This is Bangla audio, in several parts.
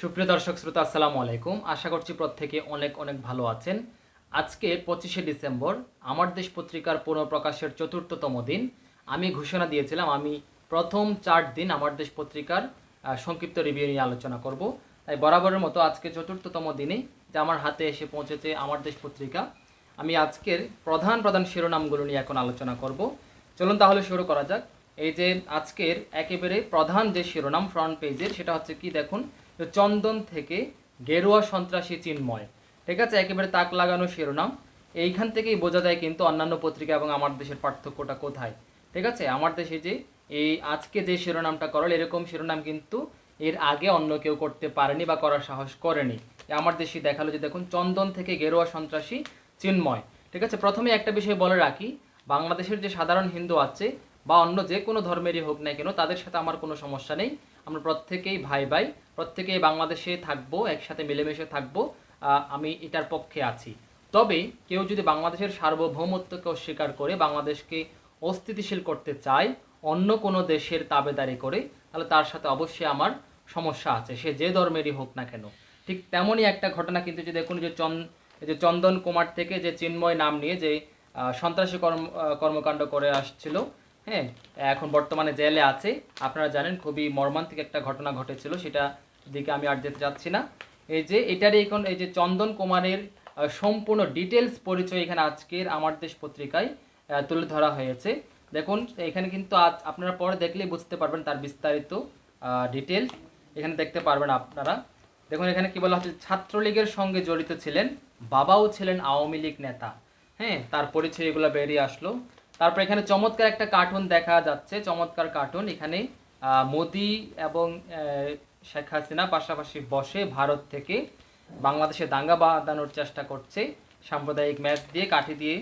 সুপ্রিয় দর্শক, শ্রোতা, আসসালামু আলাইকুম। আশা করছি প্রত্যেকে অনেক অনেক ভালো আছেন। আজকে পঁচিশে ডিসেম্বর, আমার দেশ পত্রিকার পুনঃপ্রকাশের চতুর্থতম দিন। আমি ঘোষণা দিয়েছিলাম, আমি প্রথম চার দিন আমার দেশ পত্রিকার সংক্ষিপ্ত রিভিউ নিয়ে আলোচনা করব। তাই বরাবরের মতো আজকে চতুর্থতম দিনে যে আমার হাতে এসে পৌঁছেছে আমার দেশ পত্রিকা, আমি আজকের প্রধান প্রধান শিরোনামগুলো নিয়ে এখন আলোচনা করব। চলুন তাহলে শুরু করা যাক। এই যে আজকের একেবারে প্রধান যে শিরোনাম ফ্রন্ট পেজের সেটা হচ্ছে কি দেখুন যে চন্দন থেকে গেরুয়া সন্ত্রাসী চিন্ময়। ঠিক আছে? একেবারে তাক লাগানো শিরোনাম। এইখান থেকেই বোঝা যায় কিন্তু অন্যান্য পত্রিকা এবং আমার দেশের পার্থক্যটা কোথায়? ঠিক আছে? আমার দেশে যে এই আজকে যে শিরোনামটা করল, এরকম শিরোনাম কিন্তু এর আগে অন্য কেউ করতে পারেনি বা করার সাহস করেনি। আমার দেশে দেখাল যে দেখুন, চন্দন থেকে গেরুয়া সন্ত্রাসী চিন্ময়। ঠিক আছে? প্রথমে একটা বিষয় বলে রাখি, বাংলাদেশের যে সাধারণ হিন্দু আছে বা অন্য যে কোনো ধর্মেরই হোক না কেন, তাদের সাথে আমার কোনো সমস্যা নেই। আমরা প্রত্যেকেই ভাই ভাই প্রত্যেকেই বাংলাদেশে থাকব, একসাথে মিলেমিশে থাকব আমি এটার পক্ষে আছি। তবে কেউ যদি বাংলাদেশের সার্বভৌমত্বকে অস্বীকার করে বাংলাদেশকে অস্থিতিশীল করতে চায়, অন্য কোনো দেশের তাবেদারি করে, তাহলে তার সাথে অবশ্যই আমার সমস্যা আছে, সে যে ধর্মেরই হোক না কেন। ঠিক তেমনই একটা ঘটনা কিন্তু যে দেখুন যে চন যে চন্দন কুমার থেকে যে চিন্ময় নাম নিয়ে যে সন্ত্রাসী কর্ম কর্মকাণ্ড করে আসছিল হ্যাঁ এখন বর্তমানে জেলে আছে। আপনারা জানেন খুবই মর্মান্তিক একটা ঘটনা ঘটেছিল, সেটা দিকে আমি আর যেতে চাচ্ছি না। এই যে এটারই এখন এই যে চন্দন কুমারের সম্পূর্ণ ডিটেলস পরিচয় এখানে আজকের আমার দেশ পত্রিকায় তুলে ধরা হয়েছে। দেখুন, এখানে কিন্তু আজ আপনারা পরে দেখলেই বুঝতে পারবেন তার বিস্তারিত ডিটেলস এখানে দেখতে পারবেন আপনারা। দেখুন, এখানে কি বলা হচ্ছে, ছাত্রলীগের সঙ্গে জড়িত ছিলেন, বাবাও ছিলেন আওয়ামী লীগ নেতা। হ্যাঁ তার পরিচয় এগুলো বেরিয়ে আসলো। তারপর এখানে চমৎকার একটা কার্টুন দেখা যাচ্ছে, চমৎকার কার্টুন এখানে মোদি এবং শেখ হাসিনা পাশাপাশি বসে ভারত থেকে বাংলাদেশে দাঙ্গা বাঁধানোর চেষ্টা করছে। সাম্প্রদায়িক ম্যাচ দিয়ে কাঠি দিয়ে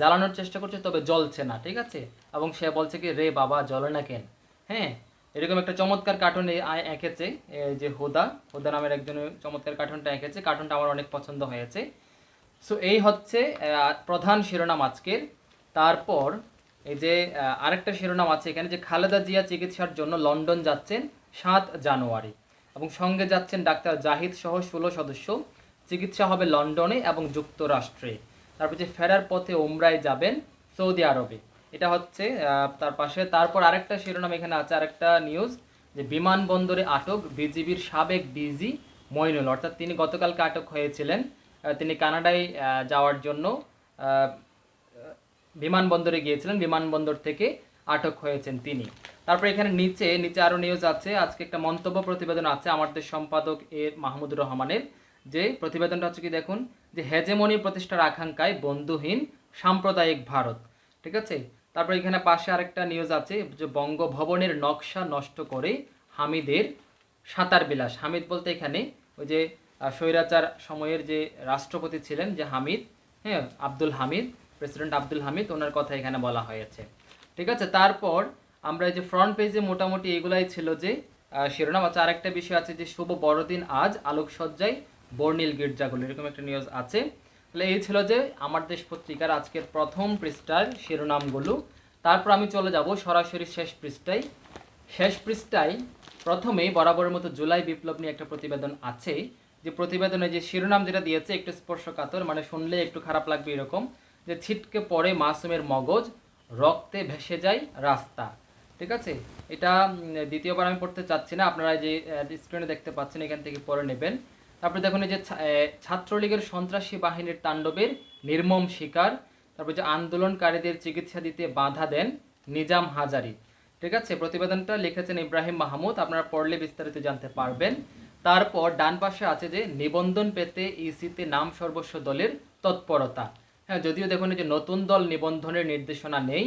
জ্বালানোর চেষ্টা করছে, তবে জ্বলছে না, ঠিক আছে? এবং সে বলছে কি, রে বাবা, জ্বলে না কেন? হ্যাঁ এরকম একটা চমৎকার কার্টুন এঁকেছে যে হুদা হুদা নামের একজন চমৎকার কার্টুনটা এঁকেছে। কার্টুনটা আমার অনেক পছন্দ হয়েছে। সো এই হচ্ছে প্রধান শিরোনাম আজকের। তারপর এই যে আরেকটা শিরোনাম আছে এখানে যে খালেদা জিয়া চিকিৎসার জন্য লন্ডন যাচ্ছেন সাত জানুয়ারি এবং সঙ্গে যাচ্ছেন ডাক্তার জাহিদ সহ ষোলো সদস্য। চিকিৎসা হবে লন্ডনে এবং যুক্তরাষ্ট্রে। তারপর যে ফেরার পথে ওমরায় যাবেন সৌদি আরবে। এটা হচ্ছে তার পাশে, তারপর আরেকটা শিরোনাম এখানে আছে, আরেকটা নিউজ যে বিমানবন্দরে আটক বিজিবির সাবেক ডিজি মইনুল। অর্থাৎ তিনি গতকালকে আটক হয়েছিলেন। তিনি কানাডায় যাওয়ার জন্য বিমানবন্দরে গিয়েছিলেন, বিমানবন্দর থেকে আটক হয়েছেন তিনি। তারপর এখানে নিচে নিচে আরও নিউজ আছে, আজকে একটা মন্তব্য প্রতিবেদন আছে আমাদের সম্পাদক এ মাহমুদুর রহমানের, যে প্রতিবেদনটা হচ্ছে কি দেখুন, যে হেজেমনি প্রতিষ্ঠার আকাঙ্ক্ষায় বন্ধুহীন সাম্প্রদায়িক ভারত, ঠিক আছে? তারপর এখানে পাশে আরেকটা নিউজ আছে, যে বঙ্গভবনের নকশা নষ্ট করে হামিদের সাঁতার বিলাস। হামিদ বলতে এখানে ওই যে স্বৈরাচার সময়ের যে রাষ্ট্রপতি ছিলেন, যে হামিদ হ্যাঁ আব্দুল হামিদ প্রেসিডেন্ট আব্দুল হামিদ, ওনার কথা এখানে বলা হয়েছে। ঠিক আছে? তারপর আমরা এই যে ফ্রন্ট পেজে মোটামুটি এগুলাই ছিল যে শিরোনাম। আছে আরেকটা বিষয় আছে যে, শুভ বড়দিন আজ, আলোকসজ্জায় বর্ণিল গির্জাগুলো। এরকম একটা নিউজ আছে। তাহলে এই ছিল যে, আমার দেশ পত্রিকার আজকের প্রথম পৃষ্ঠার শিরোনামগুলো। তারপর আমি চলে যাব সরাসরি শেষ পৃষ্ঠায়। শেষ পৃষ্ঠায় প্রথমেই বরাবরের মতো জুলাই বিপ্লব নিয়ে একটা প্রতিবেদন আছে। যে প্রতিবেদনে যে শিরোনাম যেটা দিয়েছে, একটু স্পর্শকাতর মানে শুনলে একটু খারাপ লাগবে এরকম। যে ছিটকে পড়ে মাসুমের মগজ, রক্তে ভেসে যায় রাস্তা। ঠিক আছে? এটা দ্বিতীয়বার আমি পড়তে চাচ্ছি না। আপনারা যে স্ক্রিনে দেখতে পাচ্ছেন, এখান থেকে পড়ে নেবেন। তারপরে দেখুন এই যে ছাত্রলীগের সন্ত্রাসী বাহিনীর তাণ্ডবের নির্মম শিকার। তারপর যে আন্দোলনকারীদের চিকিৎসা দিতে বাধা দেন নিজাম হাজারি। ঠিক আছে? প্রতিবেদনটা লিখেছেন ইব্রাহিম মাহমুদ। আপনারা পড়লে বিস্তারিত জানতে পারবেন। তারপর ডান পাশে আছে যে, নিবন্ধন পেতে ইসিতে নাম সর্বস্ব দলের তৎপরতা। হ্যাঁ যদিও দেখুন যে নতুন দল নিবন্ধনের নির্দেশনা নেই,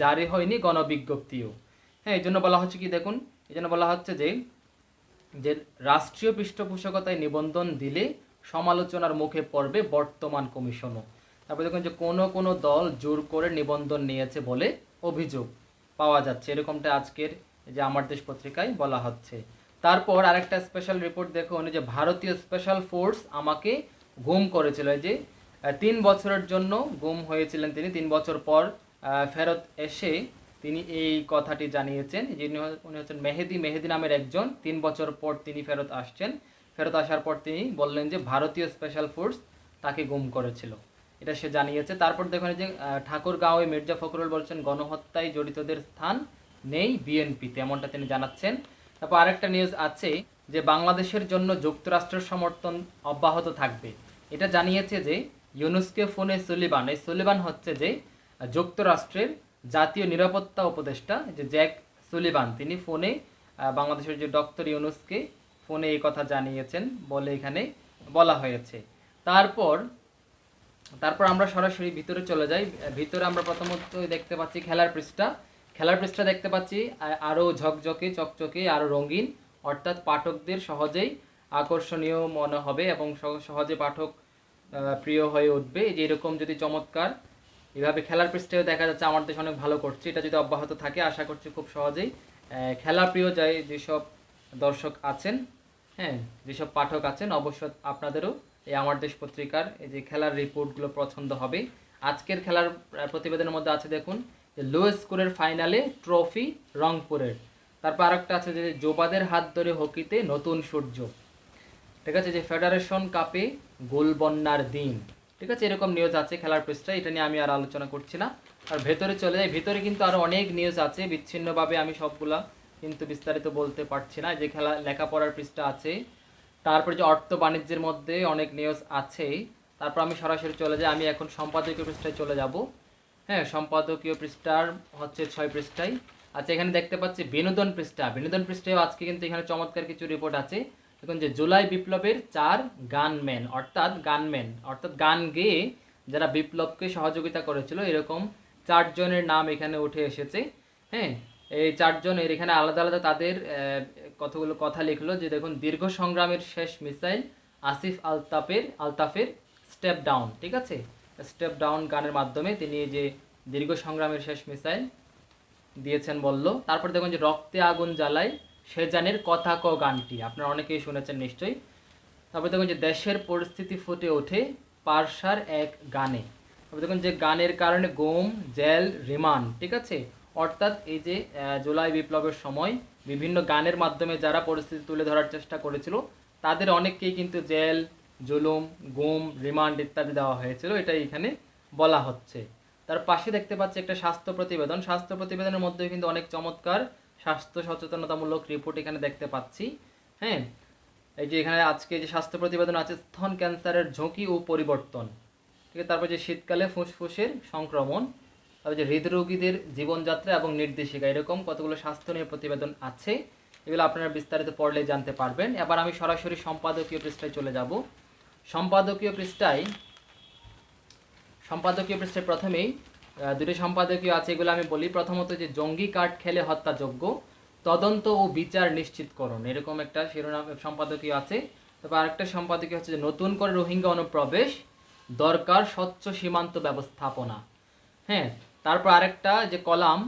জারি হয়নি গণবিজ্ঞপ্তিও। হ্যাঁ এই জন্য বলা হচ্ছে কি দেখুন, এই জন্য বলা হচ্ছে যে যে রাষ্ট্রীয় পৃষ্ঠপোষকতায় নিবন্ধন দিলে সমালোচনার মুখে পড়বে বর্তমান কমিশনও। তারপরে দেখুন যে কোনো কোনো দল জোর করে নিবন্ধন নিয়েছে বলে অভিযোগ পাওয়া যাচ্ছে। এরকমটা আজকের যে আমার দেশ পত্রিকায় বলা হচ্ছে। তারপর আরেকটা স্পেশাল রিপোর্ট দেখুন যে ভারতীয় স্পেশাল ফোর্স আমাকে গুম করেছিল। যে তিন বছরের জন্য গুম হয়েছিলেন তিনি। তিন বছর পর ফেরত এসে তিনি এই কথাটি জানিয়েছেন যিনি উনি হচ্ছেন মেহেদি মেহেদি নামের একজন। তিন বছর পর তিনি ফেরত আসছেন। ফেরত আসার পর তিনি বললেন যে ভারতীয় স্পেশাল ফোর্স তাকে গুম করেছিল। এটা সে জানিয়েছে। তারপর দেখুন যে ঠাকুরগাঁওয়ে মির্জা ফখরুল বলছেন, গণহত্যায় জড়িতদের স্থান নেই বিএনপিতে, এমনটা তিনি জানাচ্ছেন। তারপর আরেকটা নিউজ আছে যে বাংলাদেশের জন্য যুক্তরাষ্ট্রের সমর্থন অব্যাহত থাকবে। এটা জানিয়েছে যে ইউনুসকে ফোনে সুলিবান, এই সুলিবান হচ্ছে যে যুক্তরাষ্ট্রের জাতীয় নিরাপত্তা উপদেষ্টা যে জ্যাক সুলিবান, তিনি ফোনে বাংলাদেশের যে ডক্টর ইউনুসকে ফোনে এই কথা জানিয়েছেন বলে এখানে বলা হয়েছে। তারপর তারপর আমরা সরাসরি ভিতরে চলে যাই। ভিতরে আমরা প্রথমত দেখতে পাচ্ছি খেলার পৃষ্ঠা। খেলার পৃষ্ঠা দেখতে পাচ্ছি আরও ঝকঝকে, চকচকে আরও রঙিন, অর্থাৎ পাঠকদের সহজেই আকর্ষণীয় মনে হবে এবং সহ- সহজে পাঠক প্রিয় হয়ে উঠবে যে এরকম যদি চমৎকার, এভাবে খেলার পৃষ্ঠেও দেখা যাচ্ছে আমার দেশ অনেক ভালো করছে, এটা যদি অব্যাহত থাকে, আশা করছি খুব সহজেই খেলা প্রিয় যাই যেসব দর্শক আছেন হ্যাঁ যেসব পাঠক আছেন, অবশ্য আপনাদেরও এই আমার দেশ পত্রিকার এই যে খেলার রিপোর্টগুলো পছন্দ হবে। আজকের খেলার প্রতিবেদনের মধ্যে আছে দেখুন, যে লো স্কোরের ফাইনালে ট্রফি রংপুরের। তারপর আরেকটা আছে যে যোবাদের হাত ধরে হকিতে নতুন সূর্য। ঠিক আছে, যে ফেডারেশন কাপে গোল বন্যার দিন। ঠিক আছে? এরকম নিউজ আছে, খেলার পৃষ্ঠায় এটা নিয়ে আমি আর আলোচনা করছি না। আর ভেতরে চলে যাই। ভেতরে কিন্তু আরও অনেক নিউজ আছে। বিচ্ছিন্নভাবে আমি সবগুলা কিন্তু বিস্তারিত বলতে পারছি না। যে খেলা, লেখাপড়ার পৃষ্ঠা আছে। তারপর যে অর্থ বাণিজ্যের মধ্যে অনেক নিউজ আছে। তারপর আমি সরাসরি চলে যাই। আমি এখন সম্পাদকীয় পৃষ্ঠায় চলে যাব। হ্যাঁ সম্পাদকীয় পৃষ্ঠার হচ্ছে ছয় পৃষ্ঠায় আচ্ছা এখানে দেখতে পাচ্ছি বিনোদন পৃষ্ঠা। বিনোদন পৃষ্ঠায় আজকে কিন্তু এখানে চমৎকার কিছু রিপোর্ট আছে। দেখুন যে জুলাই বিপ্লবের চার গানম্যান, অর্থাৎ গানম্যান, অর্থাৎ গান গেয়ে যারা বিপ্লবকে সহযোগিতা করেছিল, এরকম চারজনের নাম এখানে উঠে এসেছে। হ্যাঁ এই চারজনের এখানে আলাদা আলাদা তাদের কতগুলো কথা লিখলো যে দেখুন, দীর্ঘ সংগ্রামের শেষ মিসাইল আসিফ আলতাফের আলতাফের স্টেপ ডাউন ঠিক আছে? স্টেপ ডাউন গানের মাধ্যমে তিনি যে দীর্ঘ সংগ্রামের শেষ মিসাইল দিয়েছেন বলল। তারপর দেখুন যে রক্তে আগুন জ্বালায় সে জানের কথা ক গানটি। আপনারা অনেকেই শুনেছেন নিশ্চয়ই। তারপর দেখুন যে দেশের পরিস্থিতি ফুটে ওঠে পার্সার এক গানে। তারপর দেখুন যে গানের কারণে গোম, জেল, রিমান্ড, ঠিক আছে? অর্থাৎ এই যে জুলাই বিপ্লবের সময় বিভিন্ন গানের মাধ্যমে যারা পরিস্থিতি তুলে ধরার চেষ্টা করেছিল, তাদের অনেককেই কিন্তু জেল, জুলুম, গুম, রিমান্ড ইত্যাদি দেওয়া হয়েছিল। এটা এখানে বলা হচ্ছে। তার পাশে দেখতে পাচ্ছি একটা স্বাস্থ্য প্রতিবেদন। স্বাস্থ্য প্রতিবেদনের মধ্যে কিন্তু অনেক চমৎকার স্বাস্থ্য সচেতনতামূলক রিপোর্ট এখানে দেখতে পাচ্ছি হ্যাঁ? এই যে এখানে আজকে যে স্বাস্থ্য প্রতিবেদন আছে, স্তন ক্যান্সারের ঝুঁকি ও পরিবর্তন। ঠিক আছে, তারপর যে শীতকালে ফুসফুসের সংক্রমণ, তারপর যে হৃদরোগীদের জীবনযাত্রা এবং নির্দেশিকা, এরকম কতগুলো স্বাস্থ্য নিয়ে প্রতিবেদন আছে, এগুলো আপনারা বিস্তারিত পড়লে জানতে পারবেন। এবার আমি সরাসরি সম্পাদকীয় পৃষ্ঠায় চলে যাব। সম্পাদকীয় পৃষ্ঠায় সম্পাদকীয় পৃষ্ঠায় প্রথমেই দুটি সম্পাদকীয় আছে, এগুলো আমি বলি। প্রথমত যে জঙ্গি কার্ড খেলে হত্যাযোগ্য, তদন্ত ও বিচার নিশ্চিতকরণ, এরকম একটা শিরোনাম সম্পাদকীয় আছে। তারপর আরেকটা সম্পাদকীয় হচ্ছে যে নতুন করে রোহিঙ্গা অনুপ্রবেশ, দরকার স্বচ্ছ সীমান্ত ব্যবস্থাপনা। হ্যাঁ তারপর আরেকটা যে কলাম,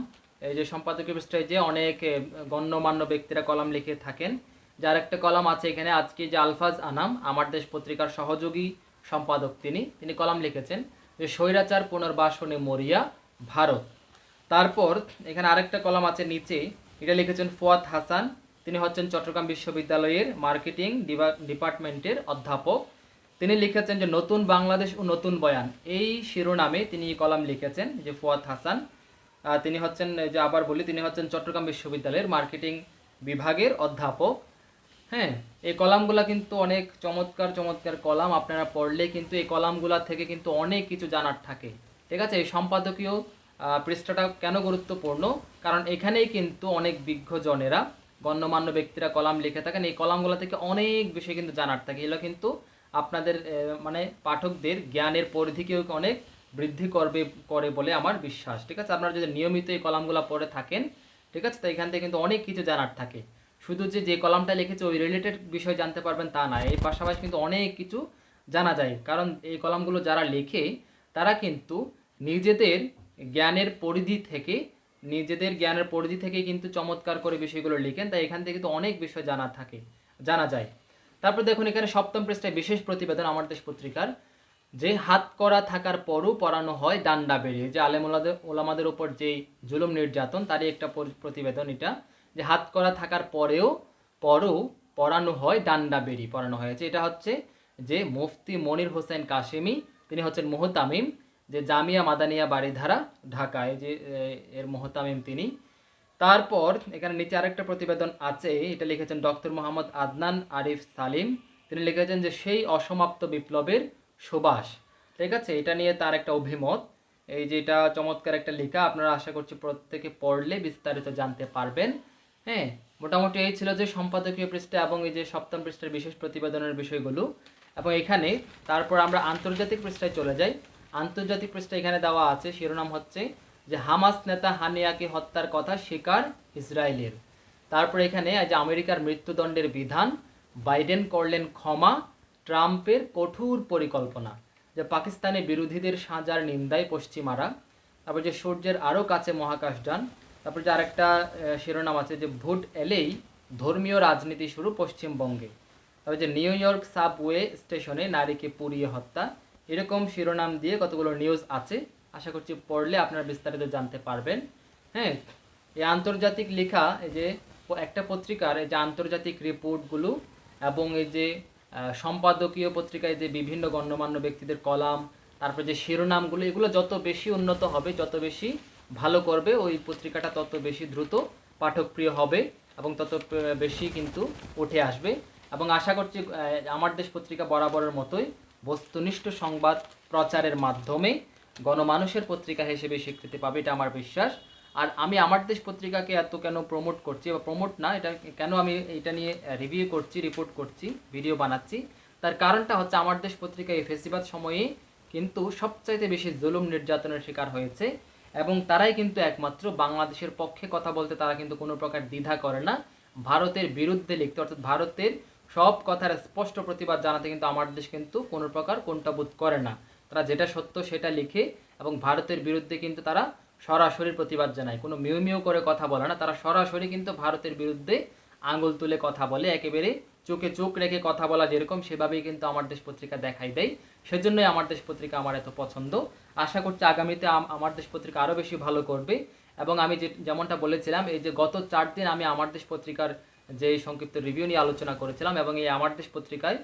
এই যে সম্পাদকীয় পৃষ্ঠায় যে অনেক গণ্যমান্য ব্যক্তিরা কলাম লিখে থাকেন, যার একটা কলাম আছে এখানে, আজকে যে আলফাজ আনাম, আমার দেশ পত্রিকার সহযোগী সম্পাদক তিনি তিনি কলাম লিখেছেন। যে স্বৈরাচার পুনর্বাসনে মরিয়া ভারত। তারপর এখানে আরেকটা কলাম আছে নিচে। এটা লিখেছেন ফুয়াদ হাসান। তিনি হচ্ছেন চট্টগ্রাম বিশ্ববিদ্যালয়ের মার্কেটিং ডিপার্টমেন্টের অধ্যাপক। তিনি লিখেছেন যে, নতুন বাংলাদেশ ও নতুন বয়ান। এই শিরোনামে তিনি কলাম লিখেছেন, যে ফুয়াদ হাসান। তিনি হচ্ছেন, যে আবার বলি, তিনি হচ্ছেন চট্টগ্রাম বিশ্ববিদ্যালয়ের মার্কেটিং বিভাগের অধ্যাপক। হ্যাঁ এই কলামগুলা কিন্তু অনেক চমৎকার চমৎকার কলাম আপনারা পড়লে কিন্তু এই কলামগুলা থেকে কিন্তু অনেক কিছু জানার থাকে। ঠিক আছে? এই সম্পাদকীয় পৃষ্ঠাটা কেন গুরুত্বপূর্ণ? কারণ এখানেই কিন্তু অনেক বিজ্ঞজনেরা গণ্যমান্য ব্যক্তিরা কলাম লিখে থাকেন। এই কলামগুলো থেকে অনেক বিষয় কিন্তু জানার থাকে। এগুলো কিন্তু আপনাদের মানে পাঠকদের জ্ঞানের পরিধিকেও অনেক বৃদ্ধি করবে, করে বলে আমার বিশ্বাস। ঠিক আছে? আপনারা যদি নিয়মিত এই কলামগুলো পড়ে থাকেন, ঠিক আছে? তো এখান থেকে কিন্তু অনেক কিছু জানার থাকে। শুধু যে যে কলামটা লিখেছে ওই রিলেটেড বিষয় জানতে পারবেন তা না। এই পাশাপাশি কিন্তু অনেক কিছু জানা যায়। কারণ এই কলামগুলো যারা লেখে, তারা কিন্তু নিজেদের জ্ঞানের পরিধি থেকে, নিজেদের জ্ঞানের পরিধি থেকে কিন্তু চমৎকার করে বিষয়গুলো লিখেন। তাই এখান থেকে কিন্তু অনেক বিষয় জানা থাকে, জানা যায়। তারপর দেখুন, এখানে সপ্তম পৃষ্ঠায় বিশেষ প্রতিবেদন আমার দেশ পত্রিকার। যে, হাত করা থাকার পরও পড়ানো হয় ডান্ডা বেরিয়ে। যে, আলেম ওলামাদের উপর যেই জুলুম নির্যাতন, তারই একটা পরি- প্রতিবেদন এটা। যে হাত করা থাকার পরেও পরও পড়ানো হয় ডান্ডা বেরি পড়ানো হয়েছে এটা হচ্ছে যে মুফতি মনির হোসেন কাশেমি তিনি হচ্ছেন মোহতামিম, যে জামিয়া মাদানিয়া বাড়িধারা ঢাকায়, যে এর মোহতামিম তিনি। তারপর এখানে নিচে আরেকটা প্রতিবেদন আছে, এটা লিখেছেন ডক্টর মোহাম্মদ আদনান আরিফ সালিম। তিনি লিখেছেন যে সেই অসমাপ্ত বিপ্লবের সুবাস। ঠিক আছে, এটা নিয়ে তার একটা অভিমত। এই যে এটা চমৎকার একটা লেখা, আপনারা আশা করছি প্রত্যেকে পড়লে বিস্তারিত জানতে পারবেন। হ্যাঁ মোটামুটি এই ছিল যে সম্পাদকীয় পৃষ্ঠা এবং এই যে সপ্তম পৃষ্ঠার বিশেষ প্রতিবেদনের বিষয়গুলো। এবং এখানে তারপর আমরা আন্তর্জাতিক পৃষ্ঠায় চলে যাই। আন্তর্জাতিক পৃষ্ঠা এখানে দেওয়া আছে, শিরোনাম হচ্ছে যে হামাস নেতা হানিয়াকে হত্যার কথা স্বীকার ইসরায়েলের। তারপর এখানে যে আমেরিকার মৃত্যুদণ্ডের বিধান, বাইডেন করলেন ক্ষমা, ট্রাম্পের কঠোর পরিকল্পনা, যে পাকিস্তানে বিরোধীদের সাজার নিন্দায় পশ্চিমারা। তারপর যে সূর্যের আরও কাছে মহাকাশযান তারপর যে আরেকটা শিরোনাম আছে যে ভোট এলেই ধর্মীয় রাজনীতি শুরু পশ্চিমবঙ্গে। তবে যে নিউ ইয়র্ক সাবওয়ে স্টেশনে নারীকে পুড়িয়ে হত্যা, এরকম শিরোনাম দিয়ে কতগুলো নিউজ আছে, আশা করছি পড়লে আপনারা বিস্তারিত জানতে পারবেন। হ্যাঁ এই আন্তর্জাতিক লেখা, এই যে একটা পত্রিকার, এই যে আন্তর্জাতিক রিপোর্টগুলো এবং এই যে সম্পাদকীয় পত্রিকায় যে বিভিন্ন গণ্যমান্য ব্যক্তিদের কলাম, তারপরে যে শিরোনামগুলো, এগুলো যত বেশি উন্নত হবে, যত বেশি ভালো করবে, ওই পত্রিকাটা তত বেশি দ্রুত পাঠকপ্রিয় হবে এবং তত বেশি কিন্তু উঠে আসবে। এবং আশা করছি আমার দেশ পত্রিকা বরাবরের মতোই বস্তুনিষ্ঠ সংবাদ প্রচারের মাধ্যমে গণমানুষের পত্রিকা হিসেবে স্বীকৃতি পাবে, এটা আমার বিশ্বাস। আর আমি আমার দেশ পত্রিকাকে এত কেন প্রমোট করছি বা প্রমোট না, এটা কেন আমি এটা নিয়ে রিভিউ করছি রিপোর্ট করছি ভিডিও বানাচ্ছি, তার কারণটা হচ্ছে আমার দেশ পত্রিকা এই ফেসিবাদ সময়ে কিন্তু সবচাইতে বেশি জুলুম নির্যাতনের শিকার হয়েছে। এবং তারাই কিন্তু একমাত্র বাংলাদেশের পক্ষে কথা বলতে তারা কিন্তু কোনো প্রকার দ্বিধা করে না। ভারতের বিরুদ্ধে লিখতে, অর্থাৎ ভারতের সব কথার স্পষ্ট প্রতিবাদ জানাতে কিন্তু আমার দেশ কিন্তু কোনো প্রকার কোনটাবোধ করে না। তারা যেটা সত্য সেটা লিখে এবং ভারতের বিরুদ্ধে কিন্তু তারা সরাসরি প্রতিবাদ জানায়। কোনো মিউ মিউ করে কথা বলে না। তারা সরাসরি কিন্তু ভারতের বিরুদ্ধে আঙুল তুলে কথা বলে, একেবারে চোখে চোখ রেখে কথা বলা যেরকম, সেভাবেই কিন্তু আমার দেশ পত্রিকা দেখাই দেয়। সেজন্যই আমার দেশ পত্রিকা আমার এত পছন্দ। আশা করছি আগামীতে আম- আমার দেশ পত্রিকা আরও বেশি ভালো করবে। এবং আমি যে, যেমনটা বলেছিলাম, এই যে গত চার দিন আমি আমার দেশ পত্রিকার যে সংক্ষিপ্ত রিভিউ নিয়ে আলোচনা করেছিলাম এবং এই আমার দেশ পত্রিকায়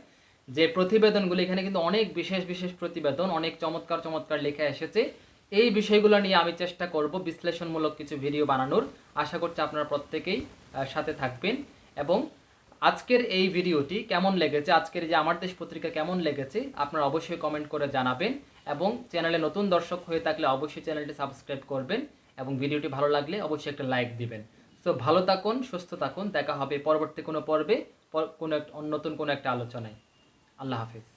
যে প্রতিবেদনগুলো, এখানে কিন্তু অনেক বিশেষ বিশেষ প্রতিবেদন, অনেক চমৎকার চমৎকার লেখা এসেছে। এই বিষয়গুলো নিয়ে আমি চেষ্টা করব বিশ্লেষণমূলক কিছু ভিডিও বানানোর। আশা করছি আপনারা প্রত্যেকেই সাথে থাকবেন। এবং আজকের এই ভিডিওটি কেমন লেগেছে, আজকের যে আমার দেশ পত্রিকা কেমন লেগেছে, আপনারা অবশ্যই কমেন্ট করে জানাবেন। এবং চ্যানেলে নতুন দর্শক হয়ে থাকলে অবশ্যই চ্যানেলটি সাবস্ক্রাইব করবেন এবং ভিডিওটি ভালো লাগলে অবশ্যই একটা লাইক দিবেন। তো ভালো থাকুন, সুস্থ থাকুন, দেখা হবে পরবর্তী কোনো পর্বে, পর- কোনো এক- নতুন কোনো একটা আলোচনায়। আল্লাহ হাফিজ।